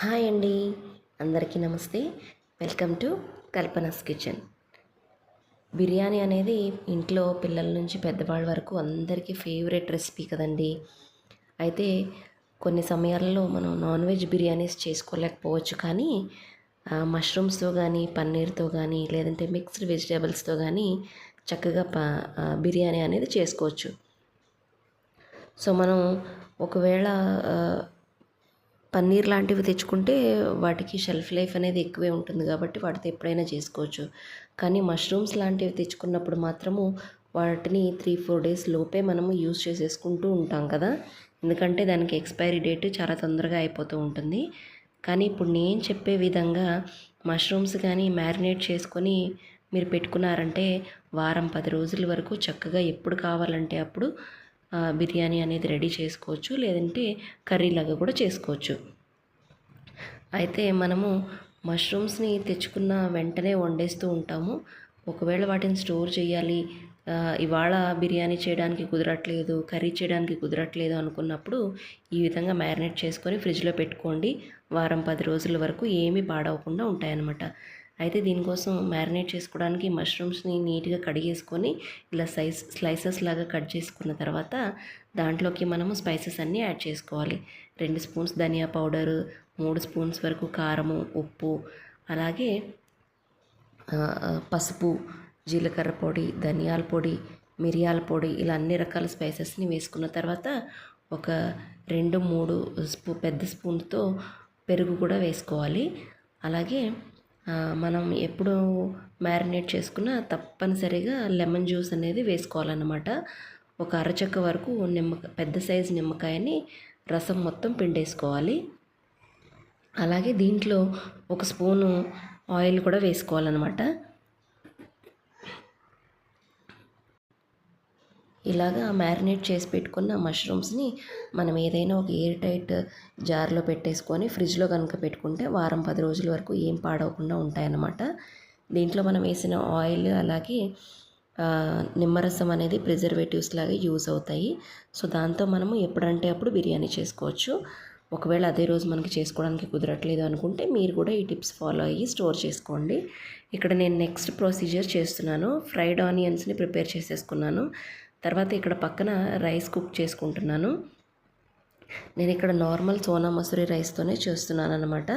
Hi అండి. అందరికీ నమస్తే. Welcome to Kalpana's kitchen. Biryani అనేది ఇంట్లో పిల్లల నుంచి పెద్దవాళ్ళ వరకు అందరికీ ఫేవరెట్ రెసిపీ కదండి. అయితే కొన్ని సమయాల్లో మనం నాన్ వెజ్ బిర్యానీస్ చేసుకోలేకపోవచ్చు కానీ మష్రూమ్స్తో కానీ పన్నీర్తో కానీ లేదంటే మిక్స్డ్ వెజిటేబుల్స్తో కానీ చక్కగా ప బిర్యానీ అనేది చేసుకోవచ్చు. సో మనం ఒకవేళ పన్నీర్ లాంటివి తెచ్చుకుంటే వాటికి షెల్ఫ్ లైఫ్ అనేది ఎక్కువే ఉంటుంది కాబట్టి వాటితో ఎప్పుడైనా చేసుకోవచ్చు. కానీ మష్రూమ్స్ లాంటివి తెచ్చుకున్నప్పుడు మాత్రము వాటిని త్రీ ఫోర్ డేస్ లోపే మనము యూస్ చేసేసుకుంటూ ఉంటాం కదా. ఎందుకంటే దానికి ఎక్స్పైరీ డేట్ చాలా తొందరగా అయిపోతూ ఉంటుంది. కానీ ఇప్పుడు నేను చెప్పే విధంగా మష్రూమ్స్ కానీ మ్యారినేట్ చేసుకొని మీరు పెట్టుకున్నారంటే వారం పది రోజుల వరకు చక్కగా ఎప్పుడు కావాలంటే అప్పుడు బిర్యానీ అనేది రెడీ చేసుకోవచ్చు లేదంటే కర్రీలాగా కూడా చేసుకోవచ్చు. అయితే మనము మష్రూమ్స్ని తెచ్చుకున్న వెంటనే వండేస్తూ ఉంటాము. ఒకవేళ వాటిని స్టోర్ చేయాలి ఇవాళ బిర్యానీ చేయడానికి కుదరట్లేదు కర్రీ చేయడానికి కుదరట్లేదు అనుకున్నప్పుడు ఈ విధంగా మ్యారినేట్ చేసుకొని ఫ్రిడ్జ్లో పెట్టుకోండి. వారం పది రోజుల వరకు ఏమీ పాడవకుండా ఉంటాయన్నమాట. అయితే దీనికోసం మ్యారినేట్ చేసుకోవడానికి మష్రూమ్స్ని నీట్గా కడిగేసుకొని ఇలా సైజ్ స్లైసెస్ లాగా కట్ చేసుకున్న తర్వాత దాంట్లోకి మనము స్పైసెస్ అన్నీ యాడ్ చేసుకోవాలి. రెండు స్పూన్స్ ధనియా పౌడరు మూడు స్పూన్స్ వరకు కారము ఉప్పు అలాగే పసుపు జీలకర్ర పొడి ధనియాల పొడి మిరియాల పొడి ఇలా అన్ని రకాల స్పైసెస్ని వేసుకున్న తర్వాత ఒక రెండు మూడు స్పూ పెద్ద స్పూన్తో పెరుగు కూడా వేసుకోవాలి. అలాగే మనం ఎప్పుడు మ్యారినేట్ చేసుకున్న తప్పనిసరిగా లెమన్ జ్యూస్ అనేది వేసుకోవాలన్నమాట. ఒక అరచక్క వరకు నిమ్మకాయ పెద్ద సైజు నిమ్మకాయని రసం మొత్తం పిండేసుకోవాలి. అలాగే దీంట్లో ఒక స్పూను ఆయిల్ కూడా వేసుకోవాలన్నమాట. ఇలాగా మ్యారినేట్ చేసి పెట్టుకున్న మష్రూమ్స్ని మనం ఏదైనా ఒక ఎయిర్ టైట్ జార్లో పెట్టేసుకొని ఫ్రిడ్జ్లో కనుక పెట్టుకుంటే వారం పది రోజుల వరకు ఏం పాడవకుండా ఉంటాయన్నమాట. దీంట్లో మనం వేసిన ఆయిల్ అలాగే నిమ్మరసం అనేది ప్రిజర్వేటివ్స్ లాగా యూజ్ అవుతాయి. సో దాంతో మనము ఎప్పుడంటే అప్పుడు బిర్యానీ చేసుకోవచ్చు. ఒకవేళ అదే రోజు మనకి చేసుకోవడానికి కుదరట్లేదు అనుకుంటే మీరు కూడా ఈ టిప్స్ ఫాలో అయ్యి స్టోర్ చేసుకోండి. ఇక్కడ నేను నెక్స్ట్ ప్రొసీజర్ చేస్తున్నాను. ఫ్రైడ్ ఆనియన్స్ని ప్రిపేర్ చేసేసుకున్నాను. తర్వాత ఇక్కడ పక్కన రైస్ కుక్ చేసుకుంటున్నాను. నేను ఇక్కడ నార్మల్ సోనా మసూరి రైస్తోనే చేస్తున్నాను అనమాట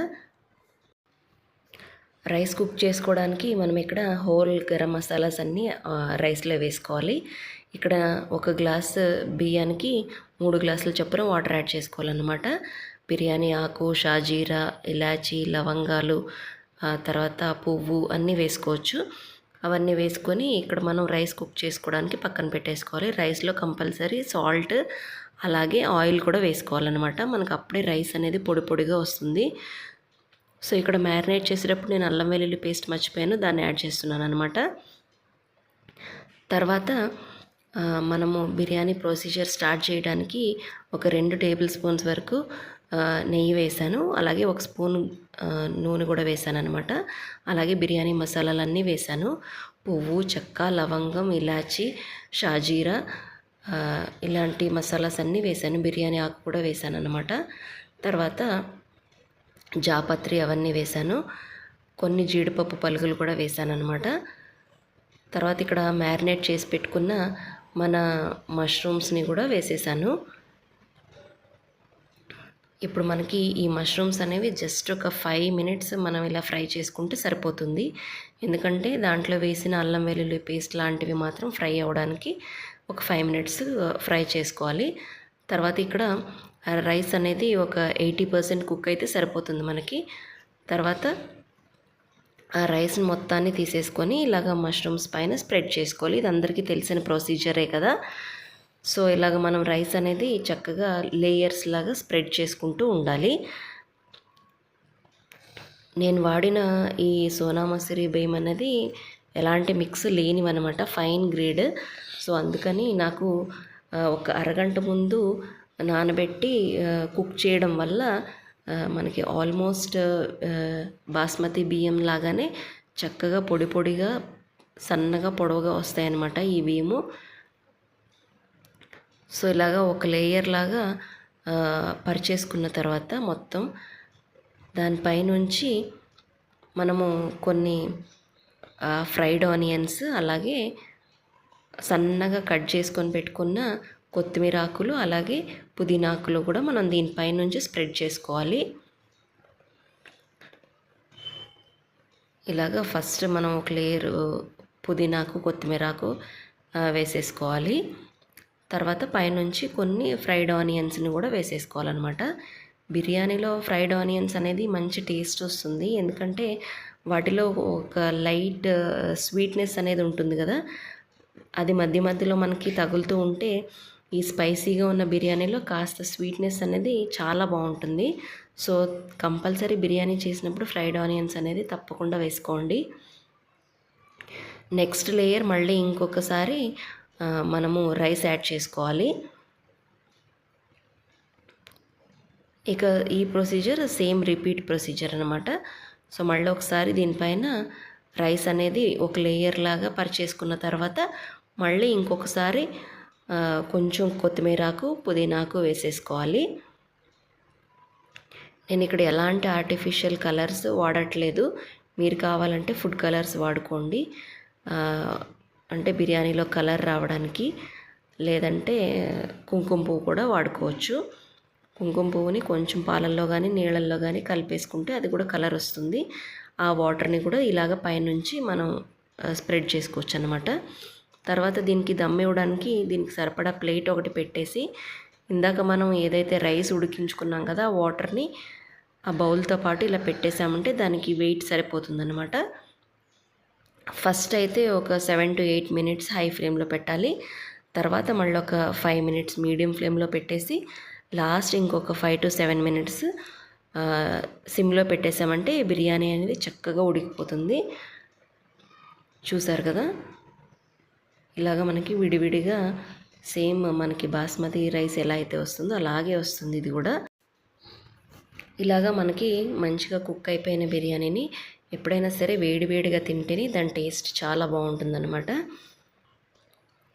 రైస్ కుక్ చేసుకోవడానికి మనం ఇక్కడ హోల్ గరం మసాలాస్ అన్నీ రైస్లో వేసుకోవాలి. ఇక్కడ ఒక గ్లాస్ బియ్యానికి మూడు గ్లాసుల చొప్పున వాటర్ యాడ్ చేసుకోవాలన్నమాట. బిర్యానీ ఆకు షాజీరా ఇలాచీ లవంగాలు తర్వాత పువ్వు అన్నీ వేసుకోవచ్చు. అవన్నీ వేసుకొని ఇక్కడ మనం రైస్ కుక్ చేసుకోవడానికి పక్కన పెట్టేసుకోవాలి. రైస్లో కంపల్సరీ సాల్ట్ అలాగే ఆయిల్ కూడా వేసుకోవాలన్నమాట. మనకు అప్పుడే రైస్ అనేది పొడి పొడిగా వస్తుంది. సో ఇక్కడ మ్యారినేట్ చేసేటప్పుడు నేను అల్లం వెల్లుల్లి పేస్ట్ మర్చిపోయాను. దాన్ని యాడ్ చేస్తున్నాను అనమాట తర్వాత మనము బిర్యానీ ప్రొసీజర్ స్టార్ట్ చేయడానికి ఒక రెండు టేబుల్ స్పూన్స్ వరకు నెయ్యి వేసాను. అలాగే ఒక స్పూన్ నూనె కూడా వేసాను అనమాట అలాగే బిర్యానీ మసాలాలన్నీ వేసాను. పువ్వు చెక్క లవంగం ఇలాచి షాజీరా ఇలాంటి మసాలాస్ అన్నీ వేసాను. బిర్యానీ ఆకు కూడా వేసాను అనమాట తర్వాత జాపత్రి అవన్నీ వేసాను. కొన్ని జీడిపప్పు పలుకులు కూడా వేశాను అనమాట తర్వాత ఇక్కడ మ్యారినేట్ చేసి పెట్టుకున్న మన మష్రూమ్స్ని కూడా వేసేసాను. ఇప్పుడు మనకి ఈ మష్రూమ్స్ అనేవి జస్ట్ ఒక ఫైవ్ మినిట్స్ మనం ఇలా ఫ్రై చేసుకుంటే సరిపోతుంది. ఎందుకంటే దాంట్లో వేసిన అల్లం వెల్లుల్లి పేస్ట్ లాంటివి మాత్రం ఫ్రై అవ్వడానికి ఒక ఫైవ్ మినిట్స్ ఫ్రై చేసుకోవాలి. తర్వాత ఇక్కడ రైస్ అనేది ఒక ఎయిటీ పర్సెంట్ కుక్ అయితే సరిపోతుంది మనకి. తర్వాత ఆ రైస్ని మొత్తాన్ని తీసేసుకొని ఇలాగ మష్రూమ్స్ పైన స్ప్రెడ్ చేసుకోవాలి. ఇది అందరికీ తెలిసిన ప్రొసీజరే కదా. సో ఇలాగ మనం రైస్ అనేది చక్కగా లేయర్స్ లాగా స్ప్రెడ్ చేసుకుంటూ ఉండాలి. నేను వాడిన ఈ సోనా మసూరి బియ్యం అనేది ఎలాంటి మిక్స్ లేనివన్నమాట ఫైన్ గ్రేడ్. సో అందుకని నాకు ఒక అరగంట ముందు నానబెట్టి కుక్ చేయడం వల్ల మనకి ఆల్మోస్ట్ బాస్మతి బియ్యం లాగానే చక్కగా పొడి పొడిగా సన్నగా పొడవుగా వస్తాయన్నమాట ఈ బియ్యము. సో ఇలాగా ఒక లేయర్ లాగా పరిచేసుకున్న తర్వాత మొత్తం దానిపైనుంచి మనము కొన్ని ఫ్రైడ్ ఆనియన్స్ అలాగే సన్నగా కట్ చేసుకొని పెట్టుకున్న కొత్తిమీర ఆకులు అలాగే పుదీనాకులు కూడా మనం దీనిపై నుంచి స్ప్రెడ్ చేసుకోవాలి. ఇలాగ ఫస్ట్ మనం ఒక లేయర్ పుదీనాకు కొత్తిమీర ఆకు వేసేసుకోవాలి. తర్వాత పైనుంచి కొన్ని ఫ్రైడ్ ఆనియన్స్ని కూడా వేసేసుకోవాలన్నమాట. బిర్యానీలో ఫ్రైడ్ ఆనియన్స్ అనేది మంచి టేస్ట్ వస్తుంది. ఎందుకంటే వాటిలో ఒక లైట్ స్వీట్నెస్ అనేది ఉంటుంది కదా. అది మధ్య మధ్యలో మనకి తగులుతూ ఉంటే ఈ స్పైసీగా ఉన్న బిర్యానీలో కాస్త స్వీట్నెస్ అనేది చాలా బాగుంటుంది. సో కంపల్సరీ బిర్యానీ చేసినప్పుడు ఫ్రైడ్ ఆనియన్స్ అనేది తప్పకుండా వేసుకోండి. నెక్స్ట్ లేయర్ మళ్ళీ ఇంకొకసారి మనము రైస్ యాడ్ చేసుకోవాలి. ఇక ఈ ప్రొసీజర్ సేమ్ రిపీట్ ప్రొసీజర్ అనమాట సో మళ్ళీ ఒకసారి దీనిపైన రైస్ అనేది ఒక లేయర్ లాగా పరిచేసుకున్న తర్వాత మళ్ళీ ఇంకొకసారి కొంచెం కొత్తిమీరాకు పుదీనాకు వేసేసుకోవాలి. నేను ఇక్కడ ఎలాంటి ఆర్టిఫిషియల్ కలర్స్ వాడట్లేదు. మీరు కావాలంటే ఫుడ్ కలర్స్ వాడుకోండి. అంటే బిర్యానీలో కలర్ రావడానికి లేదంటే కుంకుమ పువ్వు కూడా వాడుకోవచ్చు. కుంకుమ పువ్వుని కొంచెం పాలల్లో కానీ నీళ్ళల్లో కానీ కలిపేసుకుంటే అది కూడా కలర్ వస్తుంది. ఆ వాటర్ని కూడా ఇలాగ పైనుంచి మనం స్ప్రెడ్ చేసుకోవచ్చు అనమాట తర్వాత దీనికి దమ్ ఇవ్వడానికి దీనికి సరిపడా ప్లేట్ ఒకటి పెట్టేసి ఇందాక మనం ఏదైతే రైస్ ఉడికించుకున్నాం కదా ఆ వాటర్ని ఆ బౌల్తో పాటు ఇలా పెట్టేసామంటే దానికి వెయిట్ సరిపోతుందన్నమాట. ఫస్ట్ అయితే ఒక seven to eight minutes high ఫ్లేమ్లో పెట్టాలి. తర్వాత మళ్ళీ ఒక ఫైవ్ మినిట్స్ మీడియం ఫ్లేమ్లో పెట్టేసి లాస్ట్ ఇంకొక ఫైవ్ టు సెవెన్ మినిట్స్ సిమ్లో పెట్టేసామంటే బిర్యానీ అనేది చక్కగా ఉడికిపోతుంది. చూసారు కదా? ఇలాగ మనకి విడివిడిగా సేమ్ మనకి బాస్మతి రైస్ ఎలా అయితే వస్తుందో అలాగే వస్తుంది ఇది కూడా. ఇలాగా మనకి మంచిగా కుక్ అయిపోయిన బిర్యానీని ఎప్పుడైనా సరే వేడివేడిగా తింటేనే దాని టేస్ట్ చాలా బాగుంటుందన్నమాట.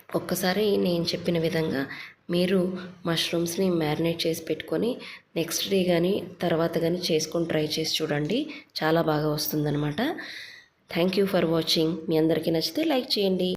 ఒక్కసారి నేను చెప్పిన విధంగా మీరు మష్రూమ్స్ని మ్యారినేట్ చేసి పెట్టుకొని నెక్స్ట్ డే కానీ తర్వాత కానీ చేసుకొని ట్రై చేసి చూడండి. చాలా బాగా వస్తుందన్నమాట. Thank you for watching. మీ అందరికీ నచ్చితే లైక్ చేయండి.